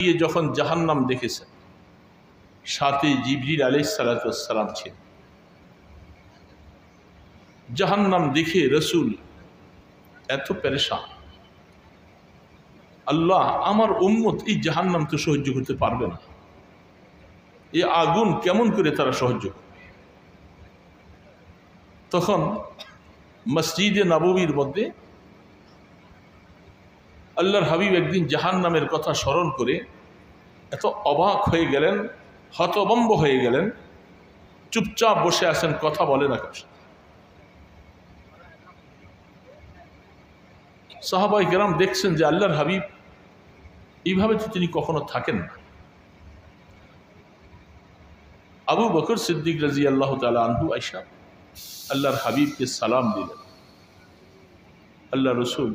গিয়ে যখন জাহান্নাম দেখেছেন সাথে জিবরিল আলাই সালাতাম ছিল। জাহান্নাম দেখে রসুল এত পেরেশান। আল্লাহ আমার উম্মত এই জাহান্নাম তো সহ্য করতে পারবে না। এই আগুন কেমন করে তারা সহ্য করবে? তখন মসজিদে নববীর মধ্যে আল্লাহর হাবিব একদিন জাহান নামের কথা স্মরণ করে এত অবাক হয়ে গেলেন হতবম্ব হয়ে গেলেন, চুপচাপ বসে আছেন, কথা বলে না কার সাথে। সাহাবাই কেরাম দেখছেন যে আল্লাহর হাবিব, এইভাবে তো তিনি কখনো থাকেন না আবু বকর সিদ্দিক রাজি আল্লাহ তালা আনহু আইসা আল্লাহর হাবিবকে সালাম দিলেন আল্লাহ রসুল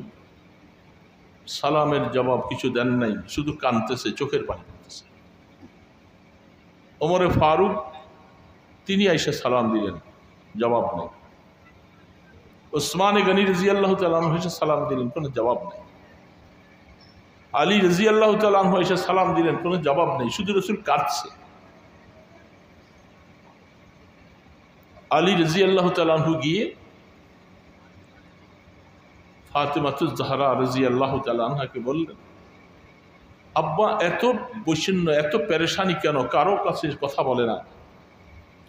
সালামের জবাব কিছু দেন নাই, শুধু কানতেছে, চোখের পানি পড়তেছে ওমরে ফারুক, তিনি আইসা সালাম দিলেন, জবাব নেই। ওসমানে গনি রাজি আল্লাহ তালাম এসে সালাম দিলেন, কোনো জবাব নেই। আলী রাজি আল্লাহ তালাম এসে সালাম দিলেন, কোনো জবাব নেই, শুধু রসুল কাঁদছে। আলী রাজি আল্লাহ তালাহু গিয়ে ফাতেমাতুজ জাহারা রাজি আল্লাহ তালাহাকে বললেন, আব্বা, এত বৈষণ্য এত পেরেশানি কেন? কারও কাছে কথা বলে না।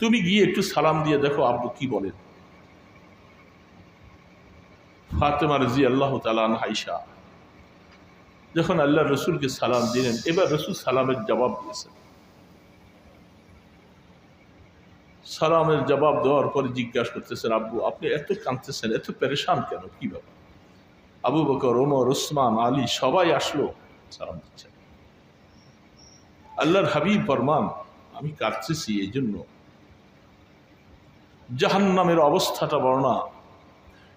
তুমি গিয়ে একটু সালাম দিয়ে দেখো আব্বু কি বলেন ফাতেমা রাজি আল্লাহ তালান হাইসা যখন আল্লাহ রসুলকে সালাম দিলেন, এবার রসুল সালামের জবাব দিয়েছেন। সালামের জবাব দেওয়ার পরে জিজ্ঞাসা করতেছেন, আব্বু, আপনি এত কাঁদতেছেন, এত পেরেশান কেন? কি ব্যাপার? আবু বকর, ওমর ওসমান আলী সবাই আসলো সালাম দিচ্ছেন আল্লাহর হাবিব ফরমান, আমি কাঁদতেছি এই জন্য জাহান্নামের অবস্থাটা বর্ণা,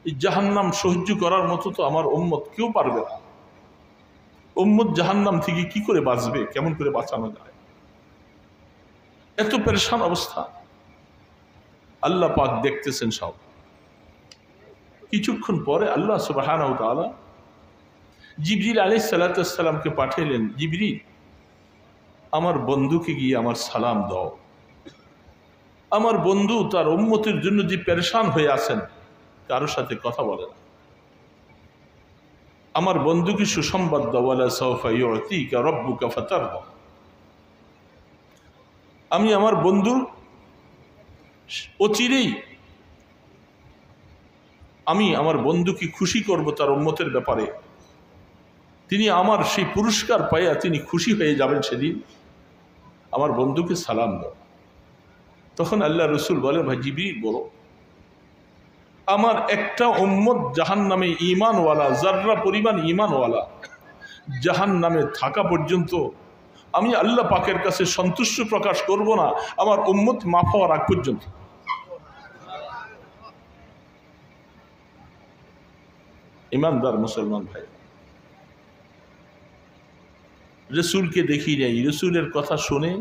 এই জাহান্নাম সহ্য করার মতো তো আমার উম্মত কেউ পারবে না। উম্মত জাহান্নাম থেকে কি করে বাঁচবে, কেমন করে বাঁচানো যায়? এত পেরেশান অবস্থা। আল্লাহ পাক দেখতেছেন সব। কিছুক্ষণ পরে আল্লাহ সুবাহান জিবরিল আলি সাল্লাতামকে পাঠাইলেন, জিবরিল, আমার বন্ধুকে গিয়ে আমার সালাম দাও। আমার বন্ধু তার উম্মতের জন্য যে পেরেশান হয়ে আছেন, কারোর সাথে কথা বলে না। আমার বন্ধুকে সুসংবাদ দাওয়ালা সৌফা ইয়তিকা রব্বুকা ফাতার আমি আমার বন্ধু অচিরেই আমি আমার বন্ধুকে খুশি করব তার উন্মতের ব্যাপারে। তিনি আমার সেই পুরস্কার পাইয়া তিনি খুশি হয়ে যাবেন সেদিন। আমার বন্ধুকে সালাম দাও। তখন আল্লাহ রসুল বলে, ভাই জিবি বলো। আমার একটা উম্মত জাহান নামে ইমানওয়ালা জাররা পরিমাণ ইমানওয়ালা জাহান নামে থাকা পর্যন্ত আমি আল্লাহ পাকের কাছে সন্তুষ্ট প্রকাশ করব না। আমার উম্মত মাফ হওয়ার আগ পর্যন্ত। ইমানদার মুসলমান ভাই। রসুলকে দেখি নেই, রসুলের কথা শুনে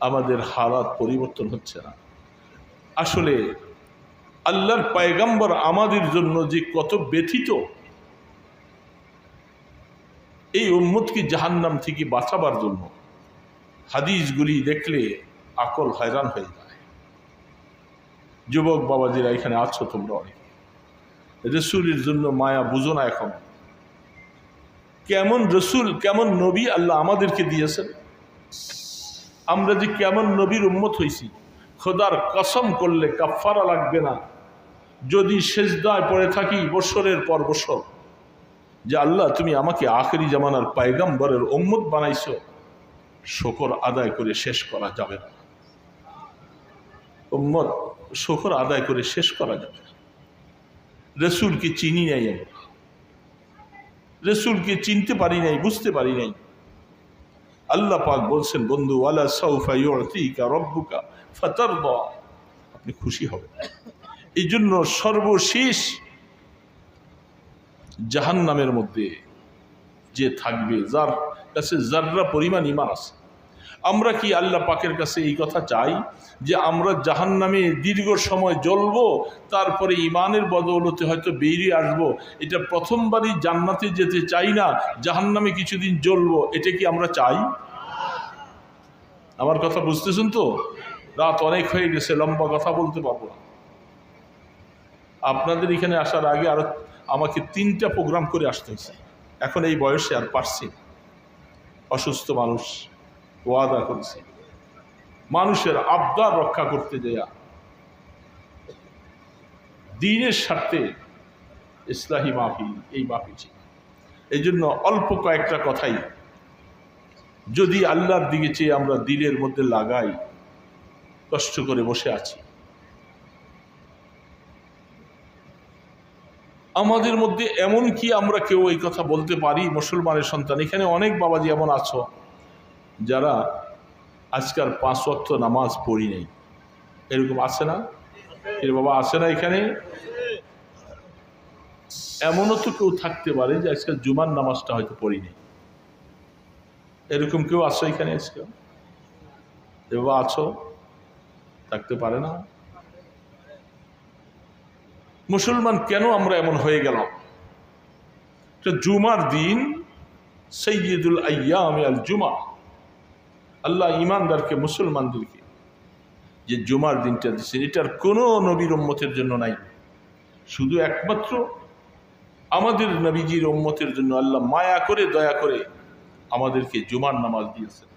আমাদের হালাত পরিবর্তন হচ্ছে না। আসলে আল্লাহর পায়গাম্বর আমাদের জন্য যে কত ব্যথিত, এই উম্মতকে জাহান্নাম থেকে বাঁচাবার জন্য হাদিসগুলি দেখলে আকল হয়রান হয়ে যায়। যুবক বাবাজিরা এখানে আছো তোমরা অনেক। রসুলের জন্য মায়া বুঝো না এখন। কেমন রসুল, কেমন নবী আল্লাহ আমাদেরকে দিয়েছেন? আমরা যে কেমন নবীর উম্মত হয়েছি খোদার কসম করলে কাফারা লাগবে না। যদি সেজদায় পড়ে থাকি বছরের পর বছর যে আল্লাহ তুমি আমাকে আখেরি জামানার পায়গাম্বরের উম্মত বানাইছ, শকর আদায় করে শেষ করা যাবে না। উম্মত শকর আদায় করে শেষ করা যাবে না। রসুলকে চিনি নাই আমি। রসুলকে চিনতে পারি নাই, বুঝতে পারি নাই। আল্লাহ পাক বলছেন, বন্ধু আলা সৌফা রব্বুকা ফাতার আপনি খুশি হবেন। এই জন্য সর্বশেষ জাহান নামের মধ্যে যে থাকবে, যার কাছে যাররা পরিমাণ ইমান আছে আমরা কি আল্লাহ পাকের কাছে এই কথা চাই যে আমরা জাহান নামে দীর্ঘ সময় জ্বলব, তারপরে ইমানের বদৌলতে হয়তো বেরিয়ে আসব? এটা প্রথমবারই জান্নাতে যেতে চাই না জাহান নামে কিছুদিন জ্বলব, এটা কি আমরা চাই? আমার কথা বুঝতেছেন তো? রাত অনেক হয়ে গেছে, লম্বা কথা বলতে পারব না। আপনাদের এখানে আসার আগে আরও আমাকে তিনটা প্রোগ্রাম করে আসতে এখন এই বয়সে আর পারছি অসুস্থ মানুষ। ওয়াদা করেছে। মানুষের আবদার রক্ষা করতে যাইয়া দিনের স্বার্থে ইসলাহী মাহফিল এই মাহফিল এই জন্য অল্প কয়েকটা কথাই, যদি আল্লাহর দিকে চেয়ে আমরা দিলের মধ্যে লাগাই, কষ্ট করে বসে আছি। আমাদের মধ্যে এমন কি আমরা কেউ এই কথা বলতে পারি, মুসলমানের সন্তান, এখানে অনেক বাবাজি এমন আছো। যারা আজকাল পাঁচ ওয়াক্ত নামাজ পড়ি নেই। এরকম আছে না? এর বাবা আছে না এখানে? এমনও তো কেউ থাকতে পারে যে আজকাল জুমার নামাজটা হয়তো পড়ি নেই। এরকম কেউ আছো এখানে আজকাল? এ বাবা আছো? থাকতে পারে না? মুসলমান কেন আমরা এমন হয়ে গেলাম? জুমার দিন সৈয়দুল আয়াম আল জুমা। আল্লাহ ইমানদারকে, মুসলমানদেরকে যে জুমার দিনটা দিচ্ছেন এটার কোনো নবীর উম্মতের জন্য নাই। শুধু একমাত্র আমাদের নবীজির উম্মতের জন্য আল্লাহ মায়া করে, দয়া করে আমাদেরকে জুমার নামাজ দিয়েছেন।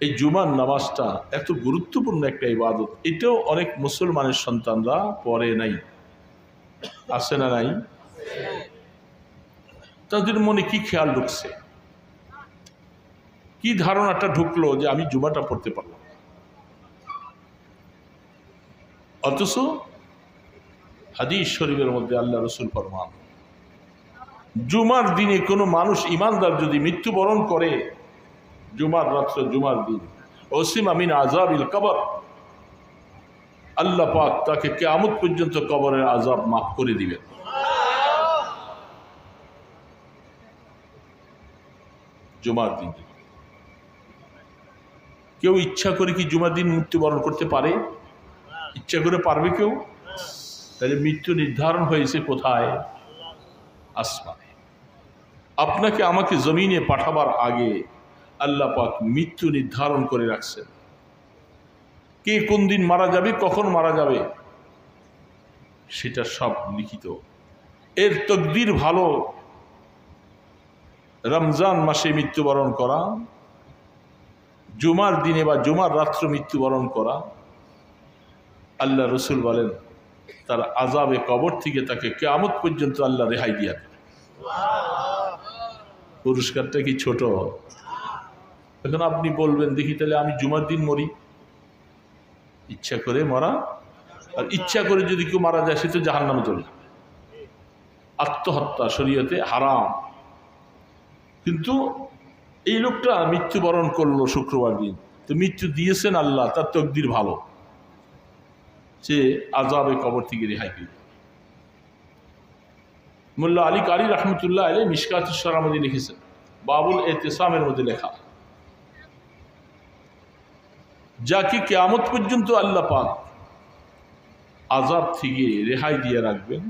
এই জুমার নামাজটা এত গুরুত্বপূর্ণ একটা ইবাদত, এটাও অনেক মুসলমানের সন্তানরা পড়ে নাই। আছে না নাই? তাদের মনে কি খেয়াল ঢুকছে কি ধারণাটা ঢুকলো যে আমি জুমাটা পড়তে পারলাম? অথচ হাদিস শরীফের মধ্যে আল্লাহ রসুল ফরমান, জুমার দিনে কোনো মানুষ ইমানদার যদি মৃত্যুবরণ করে, জুমার রাত্র জুমার দিন, ওসিম আমিন আজাবিল কবর, আল্লাহ পাক তাকে কেয়ামত পর্যন্ত কবরের আজাব মাফ করে দিবেন। জুমার দিন কেউ ইচ্ছা করে কি জুমার দিন মৃত্যুবরণ করতে পারে? ইচ্ছা করে পারবে কেউ? তাহলে মৃত্যু নির্ধারণ হয়েছে কোথায়? আসমানে। আপনাকে আমাকে জমিনে পাঠাবার আগে আল্লাহ পাক মৃত্যু নির্ধারণ করে রাখছেন। কে কোন দিন মারা যাবে, কখন মারা যাবে, সেটা সব লিখিত। এর তকদির ভালো। রমজান মাসে মৃত্যুবরণ করা জুমার দিনে বা জুমার রাত্র মৃত্যুবরণ করা, আল্লাহ রসুল বলেন, তার আজাবে কবর থেকে তাকে কেয়ামত পর্যন্ত আল্লাহ রেহাই দিয়া পুরস্কারটা কি ছোট? এখন আপনি বলবেন, দেখি তাহলে আমি জুমার দিন মরি। ইচ্ছা করে মরা, আর ইচ্ছা করে যদি কেউ মারা যায়, সে তো জাহান নামে চলে আত্মহত্যা শরীয়তে হারাম। কিন্তু এই লোকটা মৃত্যুবরণ করল শুক্রবার দিন। তো মৃত্যু দিয়েছেন আল্লাহ, তার তকদির ভালো। সে আজাবে কবর থেকে রেহাই পেয়ে মোল্লা আলী কারি রহমতুল্লাহ আলী মিসকাতুসরার মধ্যে লিখেছেন, বাবুল এতেসামের মধ্যে লেখা, যাকে কেয়ামত পর্যন্ত আল্লাহ পাক আজাব থেকে রেহাই দিয়ে রাখবেন,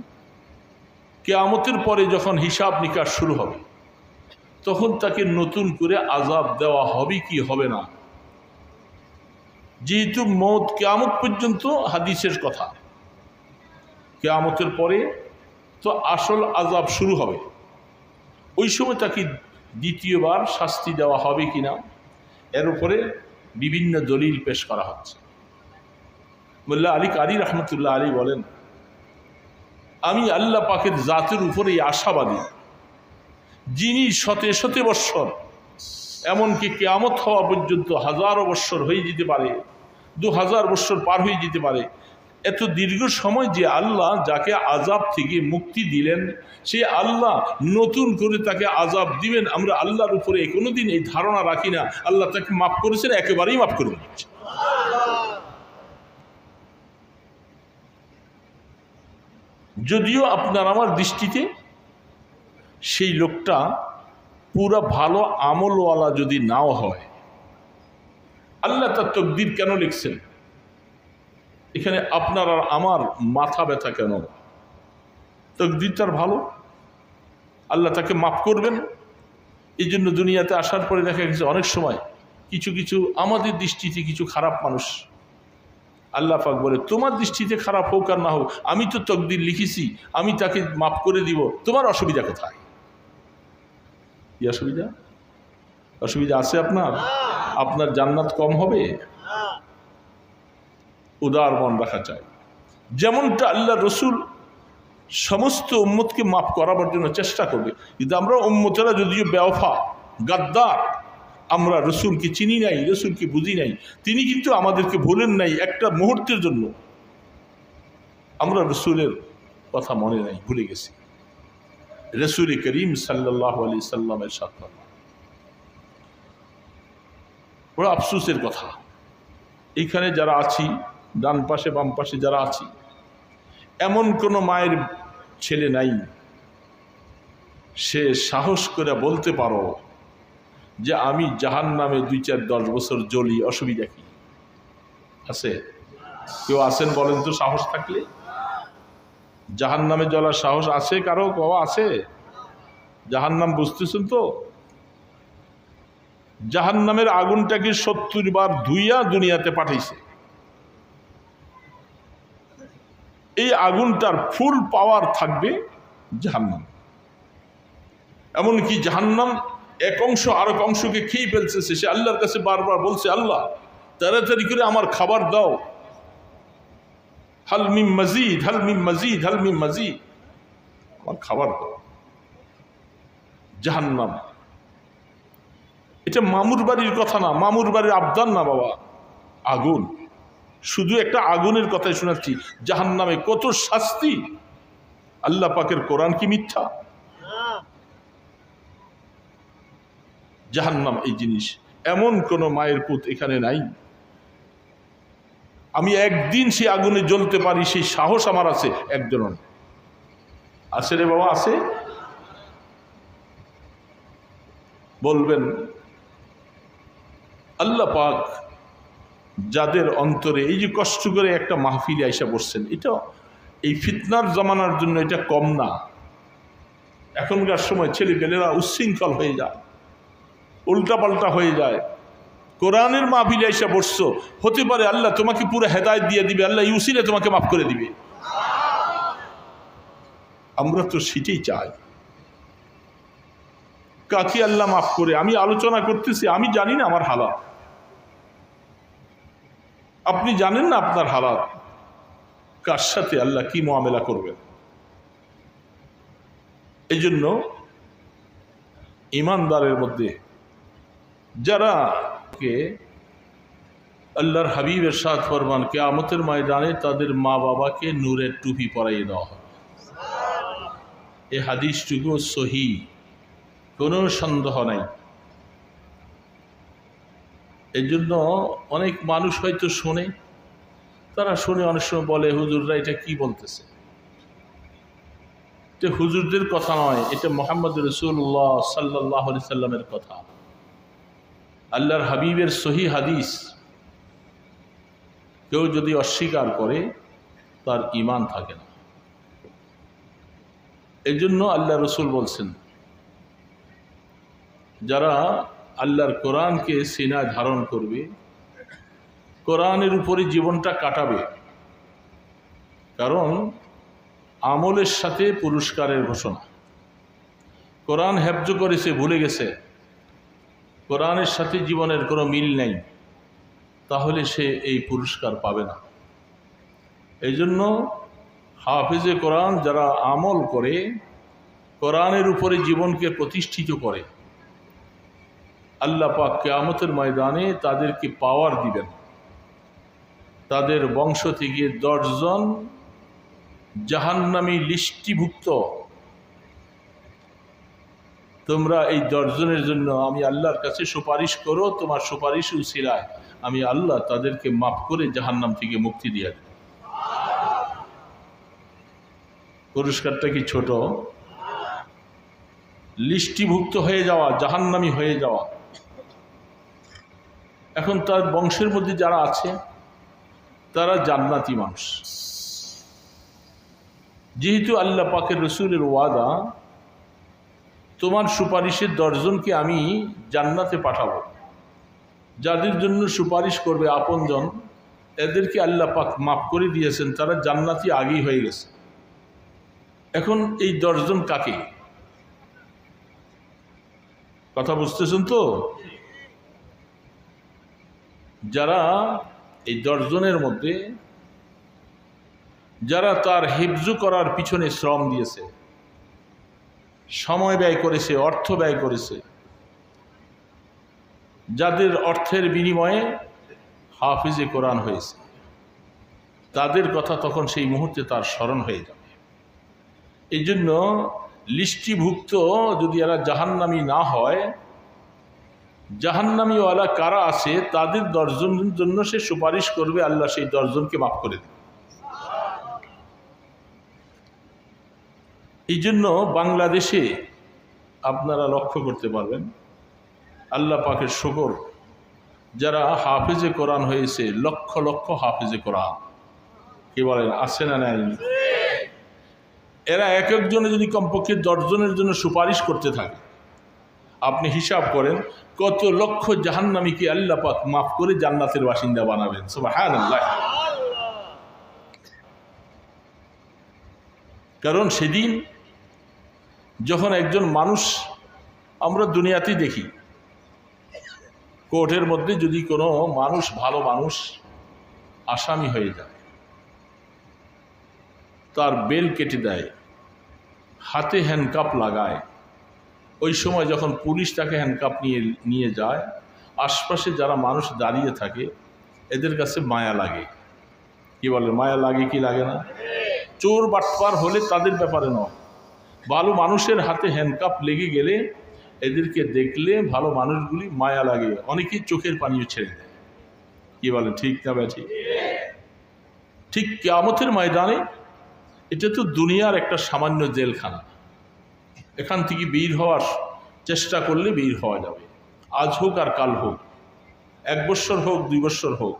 কেয়ামতের পরে যখন হিসাব নিকাশ শুরু হবে তখন তাকে নতুন করে আজাব দেওয়া হবে কি হবে না? যেহেতু মত কেয়ামত পর্যন্ত হাদিসের কথা। কেয়ামতের পরে তো আসল আজাব শুরু হবে। ওই সময় তাকে দ্বিতীয়বার শাস্তি দেওয়া হবে কিনা, এর উপরে বিভিন্ন দলিল পেশ করা হচ্ছে। মোল্লা আলী কারি রহমতুল্লাহ আলী বলেন, আমি আল্লাহ পাকের জাতের উপরে আশাবাদী। যিনি শতে শতে বৎসর, এমনকি কেয়ামত হওয়া পর্যন্ত হাজারো বৎসর হয়ে যেতে পারে, দু হাজার বৎসর পার হয়ে যেতে পারে। এত দীর্ঘ সময় যে আল্লাহ যাকে আজাব থেকে মুক্তি দিলেন, সে আল্লাহ নতুন করে তাকে আজাব দিবেন, আমরা আল্লাহর উপরে কোনো দিন এই ধারণা রাখি না। আল্লাহ তাকে মাফ করেছেন, একেবারেই মাফ করে দিচ্ছে যদিও আপনার আমার দৃষ্টিতে সেই লোকটা পুরা ভালো আমলওয়ালা যদি নাও হয়। আল্লাহ তার তকদির কেন লিখছেন? এখানে আপনার আর আমার মাথা ব্যথা কেন? তকদির তার ভালো? আল্লাহ তাকে মাফ করবেন। এই জন্য দুনিয়াতে আসার পরে দেখা গেছে অনেক সময় কিছু কিছু আমাদের দৃষ্টিতে কিছু খারাপ মানুষ আল্লাহ পাক বলে, তোমার দৃষ্টিতে খারাপ হোক আর না হোক, আমি তো তকদির লিখেছি, আমি তাকে মাফ করে দিব, তোমার অসুবিধা কোথায়? কি অসুবিধা? অসুবিধা আছে আপনার? আপনার জান্নাত কম হবে? উদার মন রাখা চাই। যেমনটা আল্লাহ রসুল সমস্ত উম্মতকে মাফ করাবার জন্য চেষ্টা করবে। কিন্তু আমরা উম্মতেরা যদিও ব্যবফা গাদ্দার, আমরা রসুলকে চিনি নাই, রসুলকে বুঝি নাই, তিনি কিন্তু আমাদেরকে ভুলেন নাই একটা মুহূর্তের জন্য। আমরা রসুলের কথা মনে নাই, ভুলে গেছি। রসুল করিম সাল্লাহ আলি সাল্লামের সাথে বড় আফসুসের কথা। এইখানে যারা আছি, ডান পাশে, বাম পাশে যারা আছি, এমন কোনো মায়ের ছেলে নাই। সে সাহস করে বলতে পারো যে, আমি জাহান নামে দুই চার দশ বছর জ্বলি, অসুবিধা কি? আছে। কেউ আছেন বলেন তো সাহস থাকলে? জাহান নামে জ্বলার সাহস আছে কারও? বাবা আছে। জাহান নাম বুঝতেছেন তো? জাহান নামের আগুনটাকে সত্তর বার ধুইয়া দুনিয়াতে পাঠাইছে? এই আগুনটার ফুল পাওয়ার থাকবে জাহান্নাম। এমনকি জাহান্নাম এক অংশ আর এক অংশকে খেয়ে ফেলছে, সে আল্লাহর কাছে বারবার বলছে, আল্লাহ, তাড়াতাড়ি করে আমার খাবার দাও। হালমিম মজিদ হালমিম মজিদ হালমিম মজিদ। আমার খাবার জাহান্নাম। এটা মামুর বাড়ির কথা না, মামুর বাড়ির আবদান না বাবা। আগুন। শুধু একটা আগুনের কথাই শোনাচ্ছি জাহান নামে কত শাস্তি। আল্লাহ পাকের কোরআন কি মিথ্যা? জাহান্নাম এই জিনিস। এমন কোন মায়ের পুত এখানে নাই। আমি একদিন সে আগুনে জ্বলতে পারি, সেই সাহস আমার আছে, একজন আছে রে বাবা, আছে। বলবেন, আল্লাহ পাক যাদের অন্তরে এই যে কষ্ট করে একটা মাহফিলে আইসা বসছেন, এটা এই ফিতনার জমানার জন্য এটা কম না। এখনকার সময় ছেলে ছেলেপেলেরা উচ্ছৃঙ্খল হয়ে যায়, উল্টাপাল্টা হয়ে যায়। কোরআনের মাহফিলে আইসা বসছো। হতে পারে আল্লাহ তোমাকে পুরো হেদায়ত দিয়ে দিবে, আল্লাহ ইউসিলে তোমাকে মাফ করে দিবে। আমরা তো সেটাই চাই। কাকে আল্লাহ মাফ করে? আমি আলোচনা করতেছি, আমি জানি না আমার হালাত আপনি জানেন না আপনার হালাত কার সাথে আল্লাহ কি মোয়ামেলা করবেন? এই জন্য ইমানদারের মধ্যে যারা কে? আল্লাহর হাবিবের সাথ ফরমান, কেয়ামতের ময়দানে তাদের মা বাবাকে নূরের টুপি পরাইয়ে দেওয়া হবে। এ হাদিসটুকু সহি, কোনো সন্দেহ নাই। এই জন্য অনেক মানুষ হয়তো শোনে, তারা শুনে অনেক সময় বলে, হুজুররা এটা কি বলতেছে? এটা হুজুরদের কথা নয়, এটা মোহাম্মদ রসুল্লাহ সাল্লাহ সাল্লামের কথা। আল্লাহর হাবিবের সহি হাদিস। কেউ যদি অস্বীকার করে, তার ইমান থাকে না। এই জন্য আল্লাহ রসুল বলছেন, যারা আল্লাহর কোরআনকে সিনায় ধারণ করবে, কোরআনের উপরে জীবনটা কাটাবে, কারণ আমলের সাথে পুরস্কারের ঘোষণা। কোরআন হেফজ করেছে ভুলে গেছে। কোরআনের সাথে জীবনের কোনো মিল নেই, তাহলে সে এই পুরস্কার পাবে না। এই জন্য হাফিজে কোরআন যারা আমল করে, কোরআনের উপরে জীবনকে প্রতিষ্ঠিত করে, আল্লাহ পাক কেয়ামতের ময়দানে তাদেরকে পাওয়ার দিবেন। তাদের বংশ থেকে দশজন জাহান্নামী লিষ্টিভুক্ত তোমরা এই দশজনের জন্য আমি আল্লাহর কাছে সুপারিশ করো, তোমার সুপারিশ উচিরায় আমি আল্লাহ তাদেরকে মাফ করে জাহান্নাম থেকে মুক্তি দিয়ে দেব। পুরস্কারটা কি ছোট? লিষ্টিভুক্ত হয়ে যাওয়া, জাহান্নামি হয়ে যাওয়া। এখন তার বংশের মধ্যে যারা আছে, তারা জান্নাতি মানুষ। যেহেতু আল্লাহ পাকের রসুলের ওয়াদা তোমার সুপারিশের দশজনকে আমি জান্নাতে পাঠাবো। যাদের জন্য সুপারিশ করবে আপনজন, এদেরকে আল্লাহ পাক মাফ করে দিয়েছেন, তারা জান্নাতি আগেই হয়ে গেছে। এখন এই দশজন কাকে? কথা বুঝতেছেন তো? যারা এই দশজনের মধ্যে, যারা তার হেফজু করার পিছনে শ্রম দিয়েছে সময় ব্যয় করেছে, অর্থ ব্যয় করেছে। যাদের অর্থের বিনিময়ে হাফিজে কোরআন হয়েছে, তাদের কথা তখন সেই মুহূর্তে তার স্মরণ হয়ে যাবে। এই জন্য লিষ্টিভুক্ত যদি এরা জাহান্নামি না হয়, জাহান্নামিওয়ালা কারা আছে, তাদের দশজনের জন্য সে সুপারিশ করবে, আল্লাহ সেই দশজনকে মাফ করে দেবে। এই জন্য বাংলাদেশে আপনারা লক্ষ্য করতে পারবেন, আল্লাহ পাকের শকর, যারা হাফেজে কোরআন হয়েছে, লক্ষ লক্ষ হাফেজে কোরআন। কি বলেন, আছে না নাই? এরা এক একজনে যদি কমপক্ষে দশজনের জন্য সুপারিশ করতে থাকে, আপনি হিসাব করেন, কত লক্ষ জাহান্নামীকে আল্লাহ পাক মাফ করে জান্নাতের বাসিন্দা বানাবেন? হ্যাঁ কারণ সেদিন যখন একজন মানুষ আমরা দুনিয়াতেই দেখি, কোর্টের মধ্যে যদি কোনো মানুষ, ভালো মানুষ, আসামি হয়ে যায়, তার বেল কেটে দেয়, হাতে হ্যান্ডকাপ লাগায়, ওই সময় যখন পুলিশ তাকে হ্যান্ডকাপ নিয়ে নিয়ে যায়, আশপাশে যারা মানুষ দাঁড়িয়ে থাকে, এদের কাছে মায়া লাগে। কি বলে, মায়া লাগে কি লাগে না? চোর বাটপার হলে তাদের ব্যাপারে নয়। ভালো মানুষের হাতে হ্যান্ডকাপ লেগে গেলে এদেরকে দেখলে ভালো মানুষগুলি মায়া লাগে। অনেকেই চোখের পানিও ছেড়ে দেয়। কি বলে ঠিক না ব্যাঠি ঠিক। কেয়ামতের ময়দানে এটা তো দুনিয়ার একটা সামান্য জেলখানা। এখান থেকে বের হওয়ার চেষ্টা করলে বের হওয়া যাবে। আজ হোক আর কাল হোক, এক বৎসর হোক, দুই বৎসর হোক,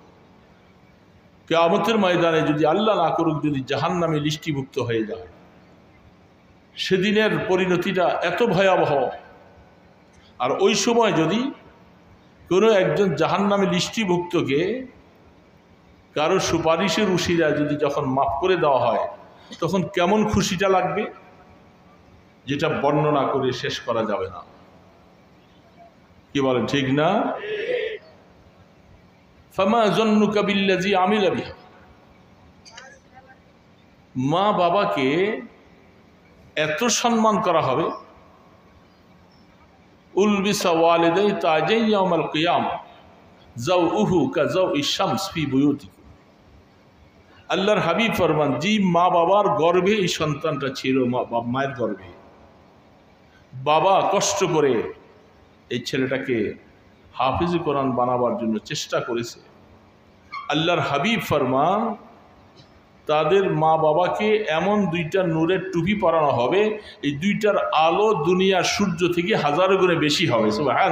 কেয়ামতের ময়দানে যদি আল্লাহ না করুক, যদি জাহান নামে লিষ্টিভুক্ত হয়ে যায় সেদিনের পরিণতিটা এত ভয়াবহ। আর ওই সময় যদি কোনো একজন জাহান নামে লিষ্টিভুক্তকে কারও সুপারিশের উশিরা যদি যখন মাফ করে দেওয়া হয়, তখন কেমন খুশিটা লাগবে? যেটা বর্ণনা করে শেষ করা যাবে না। কি বলেন, ঠিক না? ফামা কাবিল্লাজি আমিল মা বাবাকে এত সম্মান করা হবে। উলবিসা ওয়ালিদাই তাজাই ইয়ামাল কিয়াম যাও উহু আল্লাহর হাবিব ফরমান, জি মা বাবার গর্ভে এই সন্তানটা ছিল, মা মায়ের গর্ভে। বাবা কষ্ট করে এই ছেলেটাকে হাফিজ কোরআন বানাবার জন্য চেষ্টা করেছে। আল্লাহর হাবিব ফরমান তাদের মা বাবাকে এমন দুইটা নূরের টুপি পরানো হবে, এই দুইটার আলো দুনিয়ার সূর্য থেকে হাজারো গুণে বেশি হবে। হ্যাঁ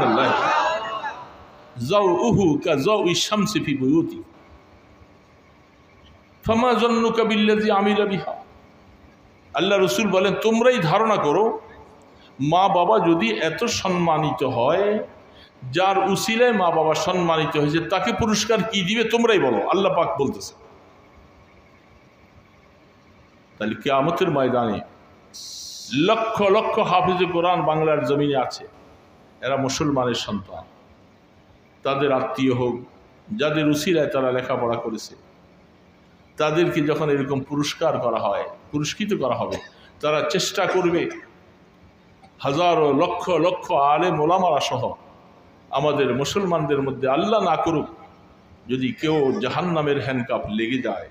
যাও উহু কা যাও আল্লাহ রসুল বলেন, তোমরাই ধারণা করো মা বাবা যদি এত সম্মানিত হয়, যার উসিলায় মা বাবা সম্মানিত হয়েছে, তাকে পুরস্কার কি দিবে তোমরাই বলো, আল্লাহ পাক বলতেছে। তাহলে কেয়ামতের ময়দানে লক্ষ লক্ষ হাফিজে কোরআন বাংলার জমিনে আছে। এরা মুসলমানের সন্তান। তাদের আত্মীয় হোক, যাদের উসিলায় তারা লেখাপড়া করেছে। তাদেরকে যখন এরকম পুরস্কার করা হয়, পুরস্কৃত করা হবে, তারা চেষ্টা করবে। হাজারো লক্ষ লক্ষ আলে মোলামারা সহ আমাদের মুসলমানদের মধ্যে আল্লাহ না করুক, যদি কেউ জাহান্নামের হ্যান্ডকাপ লেগে যায়।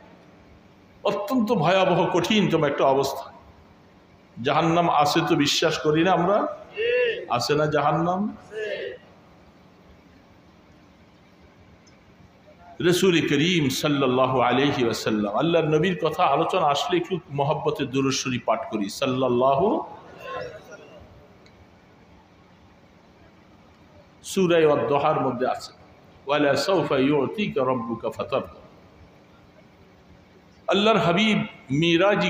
অত্যন্ত ভয়াবহ কঠিনতম একটা অবস্থা। জাহান্নাম আছে তো বিশ্বাস করি না আমরা? আছে না জাহান্নাম? রসুল করিম সাল্লাহ আলহি আসাল্লাম আল্লাহ নবীর কথা আলোচনা আসলে একটু মহব্বতের দুরস্বরী পাঠ করি। সাল্লাহ সুরাই দহার মধ্যে আছে। ওয়ালা সৌফা ইউতিকা রব্বুকা ফাতারদা আল্লাহর হাবিব মিরাজ